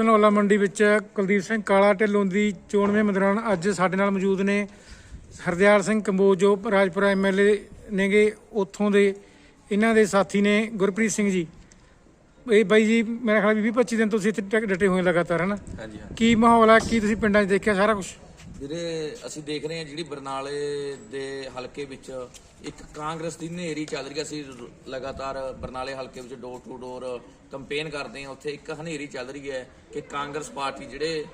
ਧਨੌਲਾ ਮੰਡੀ ਵਿੱਚ ਕੁਲਦੀਪ ਸਿੰਘ ਕਾਲਾ ਢਿੱਲੋਂ ਦੀ ਚੋਣ ਮੁਹਿੰਮ ਦੌਰਾਨ ਅੱਜ ਸਾਡੇ ਨਾਲ ਮੌਜੂਦ ਨੇ। ਹਰਦਿਆਲ ਸਿੰਘ ਕੰਬੋਜ ਜੋ ਰਾਜਪੁਰਾ ਐਮਐਲਏ ਨੇਗੇ ਉੱਥੋਂ ਦੇ ਇਹਨਾਂ ਦੇ ਸਾਥੀ ਨੇ ਗੁਰਪ੍ਰੀਤ ਸਿੰਘ ਜੀ। ਇਹ ਬਾਈ ਜੀ ਮੇਰੇ ਖਿਆਲ ਵੀ 25 ਦਿਨ ਤੁਸੀਂ ਇੱਥੇ ਡਟੇ ਹੋਏ ਲਗਾਤਾਰ ਹਨਾ ਹਾਂਜੀ ਹਾਂ ਕੀ ਮਾਹੌਲ ਹੈ ਕੀ ਤੁਸੀਂ ਪਿੰਡਾਂ 'ਚ ਦੇਖਿਆ ਸਾਰਾ ਕੁਝ ਵੀਰੇ ਅਸੀਂ ਦੇਖ ਰਹੇ ਹਾਂ, ਜਿਹੜੀ ਬਰਨਾਲੇ ਦੇ ਹਲਕੇ ਵਿੱਚ ਇੱਕ ਕਾਂਗਰਸ ਦੀ ਨੇਰੀ ਚੱਲ ਰਹੀ ਹੈ। ਅਸੀਂ ਲਗਾਤਾਰ ਬਰਨਾਲੇ ਹਲਕੇ ਵਿੱਚ ਡੋਰ ਟੂ ਡੋਰ ਕੰਪੇਨ ਕਰਦੇ ਹਾਂ। ਉੱਥੇ ਇੱਕ ਹਨੇਰੀ ਚੱਲ ਰਹੀ ਹੈ ਕਿ ਕਾਂਗਰਸ ਪਾਰਟੀ ਜਿਹੜੇ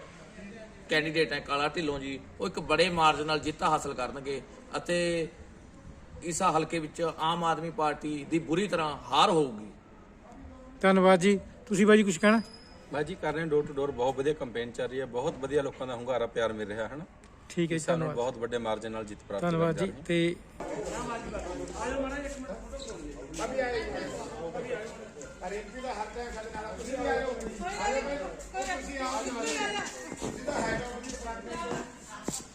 ਕੈਂਡੀਡੇਟ ਹੈ, ਕਾਲਾ ਢਿੱਲੋਂ ਜੀ, ਉਹ ਇੱਕ ਬੜੇ ਮਾਰਜਨ ਨਾਲ ਜਿੱਤ ਹਾਸਲ ਕਰਨਗੇ ਅਤੇ ਇਸ ਹਲਕੇ ਵਿੱਚ ਆਮ ਆਦਮੀ ਪਾਰਟੀ ਦੀ ਬੁਰੀ ਤਰ੍ਹਾਂ ਹਾਰ ਹੋਊਗੀ। ਧੰਨਵਾਦ ਜੀ। ਤੁਸੀਂ ਬਾਈ ਜੀ ਕੁਝ ਕਹਿਣਾ? ਮੈਂ ਜੀ ਕਰ ਰਹੇ ਡੋਰ ਟੂ ਡੋਰ ਬਹੁਤ ਵਧੀਆ ਕੰਪੇਨ ਚੱਲ ਰਹੀ ਹੈ। ਬਹੁਤ ਵਧੀਆ ਲੋਕਾਂ ਦਾ ਹੁੰਗਾਰਾ ਪਿਆਰ ਮਿਲ ਰਿਹਾ ਹੈ ਨਾ ਠੀਕ ਹੈ ਜੀ, ਸਾਨੂੰ ਧੰਨਵਾਦ। ਬਹੁਤ ਵੱਡੇ ਮਾਰਜਨ ਨਾਲ ਜਿੱਤ ਪ੍ਰਾਪਤ ਧੰਨਵਾਦ ਕਰਨ ਜੀ ਤੇ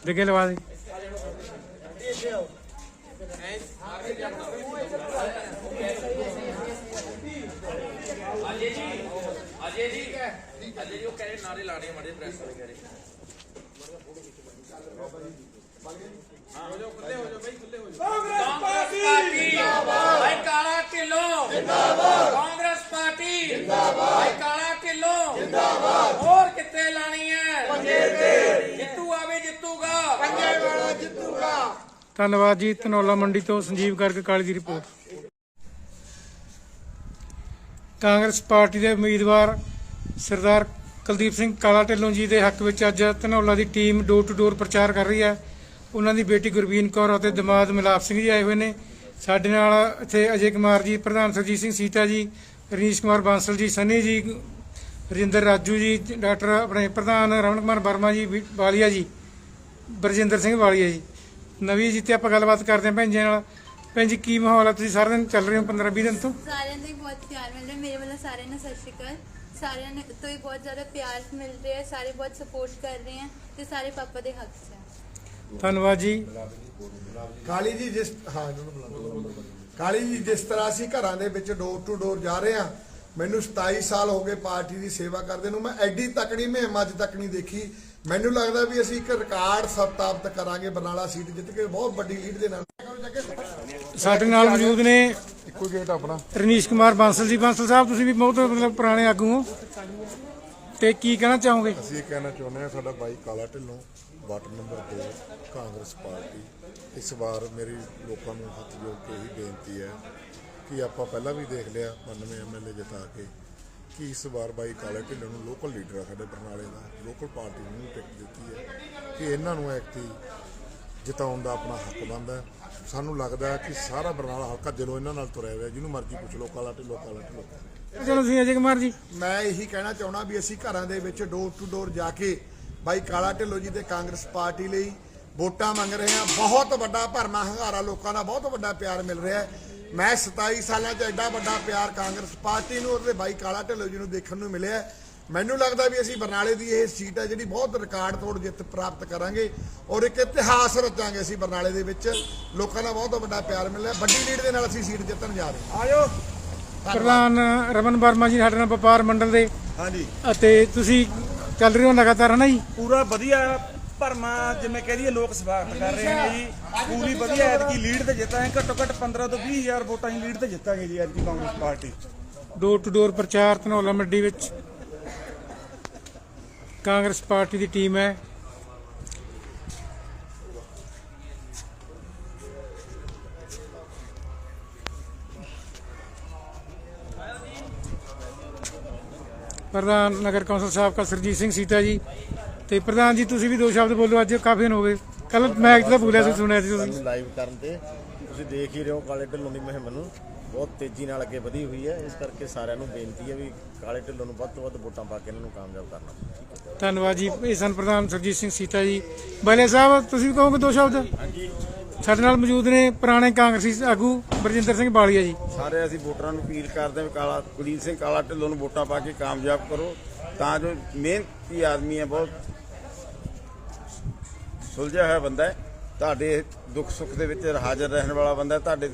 ਜਗੇ ਲਵਾ ਦੇ। ਅਜੇ ਜੀ। ਅਜੇ ਜੀ ਉਹ ਕਹੇ ਨਾਰੇ ਲਾਣੇ ਮੜੇ ਪ੍ਰੈਸ ਵਗੈਰੇ ਪਾਰਟੀ! ਭਾਈ ਕਾਲਾ ਢਿੱਲੋਂ! ਜਿੰਦਾਬਾਦ! ਕਾਂਗਰਸ ਪਾਰਟੀ! ਜਿੰਦਾਬਾਦ! ਭਾਈ ਕਾਲਾ ਢਿੱਲੋਂ! ਜਿੰਦਾਬਾਦ! ਹੋਰ ਕਿੱਥੇ ਲਾਣੀ ਹੈ? ਪੰਜੇ ਤੇ ਜਿੱਤੂ ਆਵੇ ਜਿੱਤੂਗਾ। ਧੰਨਵਾਦ ਜੀ ਧਨੌਲਾ ਮੰਡੀ ਤੋਂ ਸੰਜੀਵ ਗਰਗ ਕਾਲੀ ਦੀ ਰਿਪੋਰਟ। ਕਾਂਗਰਸ ਪਾਰਟੀ ਦੇ ਉਮੀਦਵਾਰ ਸਰਦਾਰ ਕੁਲਦੀਪ ਸਿੰਘ ਕਾਲਾ ਢਿੱਲੋਂ ਜੀ ਦੇ ਹੱਕ ਵਿੱਚ ਅੱਜ ਧਨੌਲਾ ਦੀ ਟੀਮ ਡੋਰ ਟੂ ਡੋਰ ਪ੍ਰਚਾਰ ਕਰ ਰਹੀ ਹੈ। ਉਹਨਾਂ ਦੀ ਬੇਟੀ ਗੁਰਬੀਨ ਕੌਰ ਅਤੇ ਦਮਾਦ ਮਿਲਾਪ ਸਿੰਘ ਜੀ ਆਏ ਹੋਏ ਨੇ। ਸਾਡੇ ਨਾਲ ਇੱਥੇ ਅਜੇ ਕੁਮਾਰ ਜੀ, ਪ੍ਰਧਾਨ ਸਰਜੀਤ ਸਿੰਘ ਸੀਤਾ ਜੀ, ਰਣੀਸ਼ ਕੁਮਾਰ ਬਾਂਸਲ ਜੀ, ਸਨੀ ਜੀ, ਰਜਿੰਦਰ ਰਾਜੂ ਜੀ, ਡਾਕਟਰ ਆਪਣੇ ਪ੍ਰਧਾਨ ਰਮਨ ਕੁਮਾਰ ਵਰਮਾ ਜੀ, ਵੀ- ਵਾਲੀਆ ਜੀ, ਬਰਜਿੰਦਰ ਸਿੰਘ ਵਾਲੀਆ ਜੀ। ਨਵੀਂ ਜੀ ਤੇ ਆਪਾਂ ਗੱਲਬਾਤ ਕਰਦੇ ਹਾਂ ਭੈਣ ਜੀ ਨਾਲ। ਭੈਣ ਜੀ ਕੀ ਮਾਹੌਲ ਹੈ ਤੁਸੀਂ ਸਾਰਾ ਦਿਨ ਚੱਲ ਰਹੇ ਹੋ 15 20 ਦਿਨ ਤੋਂ? ਸਾਰਿਆਂ ਦਾ ਹੀ ਬਹੁਤ ਪਿਆਰ ਮਿਲ ਰਿਹਾ। ਮੇਰੇ ਵੱਲੋਂ ਸਾਰਿਆਂ ਨੂੰ ਸਤਿ ਸ਼੍ਰੀ ਅਕਾਲ। ਸਾਰਿਆਂ ਨੇ ਤੋਂ ਹੀ ਬਹੁਤ ਜ਼ਿਆਦਾ ਪਿਆਰ ਮਿਲ ਰਿਹਾ ਹੈ। ਸਾਰੇ ਬਹੁਤ ਸਪੋਰਟ ਕਰ ਰਹੇ ਹੈ ਤੇ ਸਾਰੇ ਪਾਪਾ ਦੇ ਹੱਕ 'ਚ ਹੈ। ਧੰਨਵਾਦ ਜੀ। ਕਾਲੀ ਜੀ ਜਿਸ ਹਾਂ ਇਹਨਾਂ ਨੂੰ। ਕਾਲੀ ਜੀ ਜਿਸ ਤਰ੍ਹਾਂ ਅਸੀਂ ਘਰਾਂ ਦੇ ਵਿੱਚ ਡੋਰ ਟੂ ਡੋਰ ਜਾ ਰਹੇ ਹਾਂ ਮੈਨੂੰ 27 ਸਾਲ ਹੋ ਗਏ ਪਾਰਟੀ ਦੀ ਸੇਵਾ ਕਰਦੇ ਨੂੰ। ਮੈਂ ਐਡੀ ਤਕੜੀ ਮੁਹਿੰਮ ਅੱਜ ਤੱਕ ਨਹੀਂ ਦੇਖੀ। ਮੈਨੂੰ ਲੱਗਦਾ ਵੀ ਅਸੀਂ ਇੱਕ ਰਿਕਾਰਡ ਸਥਾਪਿਤ ਕਰਾਂਗੇ ਬਰਨਾਲਾ ਸੀਟ ਜਿੱਤ ਕੇ। ਬਹੁਤ ਵੱਡੀ ਲੀਡ ਦੇ ਨਾਲ। ਸਾਡੇ ਨਾਲ ਮੌਜੂਦ ਨੇ ਇੱਕੋ ਗੇਟ ਆਪਣਾ। ਰਣੀਸ਼ ਕੁਮਾਰ ਬਾਂਸਲ ਜੀ। ਬਾਂਸਲ ਸਾਹਿਬ ਤੁਸੀਂ ਵੀ ਬਹੁਤ ਮਤਲਬ ਪੁਰਾਣੇ ਆਗੂ ਹੋ। ਤੇ ਕੀ ਕਹਿਣਾ ਚਾਹੋਗੇ? ਅਸੀਂ ਇਹ ਕਹਿਣਾ ਚਾਹੁੰਦੇ ਹਾਂ ਸਾਡਾ ਬਾਈ Kala Dhillon ward number 2 Congress party. ਇਸ ਵਾਰ ਮੇਰੀ ਲੋਕਾਂ ਨੂੰ ਹੱਥ ਜੋੜ ਕੇ ਹੀ ਬੇਨਤੀ ਹੈ ਕਿ ਆਪਾਂ ਪਹਿਲਾਂ ਵੀ ਦੇਖ ਲਿਆ 92 ਐਮਐਲਏ ਜਿਤਾ ਕੇ ਕਿ ਇਸ ਵਾਰ ਬਾਈ ਕਾਲਾ ਢਿੱਲੋਂ ਨੂੰ ਲੋਕਲ ਲੀਡਰ ਆ ਸਾਡੇ ਬਰਨਾਲੇ ਦਾ ਲੋਕਲ ਪਾਰਟੀ ਨੂੰ ਟਿਕਟ ਦਿੱਤੀ ਹੈ ਕਿ ਇਹਨਾਂ ਨੂੰ ਐਕਟੀ ਜਿਤਾਉਣ ਦਾ ਆਪਣਾ ਹੱਕ ਬਣਦਾ ਹੈ। ਸਾਨੂੰ ਲੱਗਦਾ ਹੈ ਕਿ ਸਾਰਾ ਬਰਨਾਲਾ ਹਲਕਾ ਦਿਲੋਂ ਇਹਨਾਂ ਨਾਲ ਤੁਰਿਆ ਹੋਇਆ ਜਿਹਨੂੰ ਮਰਜ਼ੀ ਪੁੱਛ ਲਓ ਕਾਲਾ ਢਿੱਲੋਂ ਕਾਲਾ ਢਿੱਲੋਂ। ਚਲੋ ਤੁਸੀਂ ਅਜੇ ਕੁਮਾਰ ਜੀ? ਮੈਂ ਇਹੀ ਕਹਿਣਾ ਚਾਹੁੰਦਾ ਵੀ ਅਸੀਂ ਘਰਾਂ ਦੇ ਵਿੱਚ ਡੋਰ ਟੂ ਡੋਰ ਜਾ ਕੇ ਬਾਈ ਕਾਲਾ ਢਿੱਲੋਂ ਜੀ ਤੇ ਕਾਂਗਰਸ ਪਾਰਟੀ ਲਈ ਵੋਟਾਂ ਮੰਗ ਰਹੇ ਹਾਂ। ਬਹੁਤ ਵੱਡਾ ਭਰਮਾ ਹੰਗਾਰਾ ਲੋਕਾਂ ਦਾ ਬਹੁਤ ਵੱਡਾ ਪਿਆਰ ਮਿਲ ਰਿਹਾ ਹੈ। ਮੈਂ 27 ਸਾਲਾਂ 'ਚ ਐਡਾ ਵੱਡਾ ਪਿਆਰ ਕਾਂਗਰਸ ਪਾਰਟੀ ਨੂੰ ਅਤੇ ਬਾਈ ਕਾਲਾ ਢਿੱਲੋਂ ਜੀ ਨੂੰ ਦੇਖਣ ਨੂੰ ਮਿਲਿਆ ਹੈ। ਮੈਨੂੰ ਲੱਗਦਾ ਵੀ ਅਸੀਂ ਬਰਨਾਲੇ ਦੀ ਇਹ ਸੀਟ ਹੈ ਜਿਹੜੀ ਬਹੁਤ ਰਿਕਾਰਡ ਤੋੜ ਜਿੱਤ ਪ੍ਰਾਪਤ ਕਰਾਂਗੇ ਔਰ ਇੱਕ ਇਤਿਹਾਸ ਰਚਾਂਗੇ ਅਸੀਂ ਬਰਨਾਲੇ ਦੇ ਵਿੱਚ। ਲੋਕਾਂ ਦਾ ਬਹੁਤ ਵੱਡਾ ਪਿਆਰ ਮਿਲਿਆ ਵੱਡੀ ਲੀਡ ਦੇ ਨਾਲ ਅਸੀਂ ਸੀਟ ਜਿੱਤਣ ਜਾ ਰਹੇ ਹਾਂ। ਪ੍ਰਧਾਨ ਰਮਨ ਵਰਮਾ ਜੀ ਸਾਡੇ ਨਾਲ ਵਪਾਰ ਮੰਡਲ ਦੇ। ਹਾਂਜੀ। ਅਤੇ ਤੁਸੀਂ ਚੱਲ ਰਹੇ ਹੋ ਲਗਾਤਾਰ ਹਨਾ ਜੀ? ਪੂਰਾ ਵਧੀਆ ਭਰਮਾ ਜਿਵੇਂ ਕਹਿ ਦਈਏ ਲੋਕ ਸਵਾਗਤ ਕਰ ਰਹੇ ਨੇ ਜੀ। ਪੂਰੀ ਵਧੀਆ ਐਤਕੀ ਲੀਡ ਤੇ ਜਿੱਤਾਂਗੇ। ਘੱਟੋ ਘੱਟ 15 ਤੋਂ 20 ਹਜ਼ਾਰ ਵੋਟਾਂ ਦੀ ਲੀਡ ਤੇ ਜਿੱਤਾਂਗੇ ਜੀ ਐਤਕੀ Congress party. Door to door ਪ੍ਰਚਾਰ ਧਨੌਲਾ ਮੰਡੀ ਵਿੱਚ। ਕਾਂਗਰਸ ਪਾਰਟੀ ਦੀ ਟੀਮ ਹੈ। ਪ੍ਰਧਾਨ ਨਗਰ ਕੌਂਸਲ ਸਾਹਿਬ ਕਾ ਸਰਜੀਤ ਸਿੰਘ ਸੀਤਾ ਜੀ ਤੇ ਪ੍ਰਧਾਨ ਜੀ, ਤੁਸੀਂ ਵੀ ਦੋ ਸ਼ਬਦ ਬੋਲੋ, ਅੱਜ ਕਾਫੀ ਹੋ ਗਏ। ਕੱਲ ਮੈਚ ਤਾਂ ਬੋਲਿਆ ਸੀ, ਸੁਣਿਆ ਸੀ ਤੁਸੀਂ। ਲਾਈਵ ਕਰਨ ਤੇ। ਤੁਸੀਂ ਦੇਖ ਹੀ ਰਹੇ ਹੋ ਕਾਲੇ ਢਿੱਲੋਂ ਦੀ ਮੁਹਿੰਮ ਨੂੰ। ਬਹੁਤ ਤੇਜ਼ੀ ਨਾਲ ਅੱਗੇ ਵਧੀ ਹੋਈ ਹੈ। ਇਸ ਕਰਕੇ ਸਾਰਿਆਂ ਨੂੰ ਬੇਨਤੀ ਹੈ ਵੀ ਕਾਲੇ ਢਿੱਲੋਂ ਨੂੰ ਵੱਧ ਤੋਂ ਵੱਧ ਵੋਟਾਂ ਪਾ ਕੇ ਇਹਨਾਂ ਨੂੰ ਕਾਮਯਾਬ ਕਰਨਾ। ਧੰਨਵਾਦ ਜੀ। ਇਹ ਸਨ ਪ੍ਰਧਾਨ ਸਰਜੀਤ ਸਿੰਘ ਸੀਤਾ ਜੀ। ਬਲੇ ਸਾਹਿਬ ਤੁਸੀਂ ਵੀ ਕਹੋਗੇ ਦੋ ਸ਼ਬਦ? ਸਾਡੇ ਨਾਲ ਮੌਜੂਦ ਨੇ ਪੁਰਾਣੇ ਕਾਂਗਰਸੀ ਆਗੂ ਬਰਜਿੰਦਰ ਸਿੰਘ ਬਾਲੀਆ ਜੀ। ਸਾਰੇ ਅਸੀਂ ਵੋਟਰਾਂ ਨੂੰ ਅਪੀਲ ਕਰਦੇ ਹਾਂ ਕਾਲਾ ਕੁਲਦੀਪ ਸਿੰਘ ਕਾਲਾ ਢਿੱਲੋਂ ਨੂੰ ਵੋਟਾਂ ਪਾ ਕੇ ਕਾਮਯਾਬ ਕਰੋ। ਤਾਂ ਜੋ ਮਿਹਨਤੀ ਆਦਮੀ ਹੈ ਬਹੁਤ ਸੁਲਝਿਆ ਹੋਇਆ ਬੰਦਾ ਹੈ। ਤੁਹਾਡੇ ਦੁੱਖ ਸੁੱਖ ਦੇ ਵਿੱਚ ਹਾਜ਼ਰ ਰਹਿਣ ਵਾਲਾ ਬੰਦਾ ਹੈ ਤੁਹਾਡੇ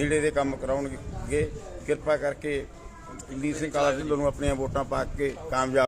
ਨੇੜੇ ਦੇ ਕੰਮ ਕਰਾਉਣਗੇ। ਕਿਰਪਾ ਕਰਕੇ ਕੁਲਦੀਪ ਸਿੰਘ ਕਾਲਾ ਢਿੱਲੋਂ ਨੂੰ ਆਪਣੀਆਂ ਵੋਟਾਂ ਪਾ ਕੇ ਕਾਮਯਾਬ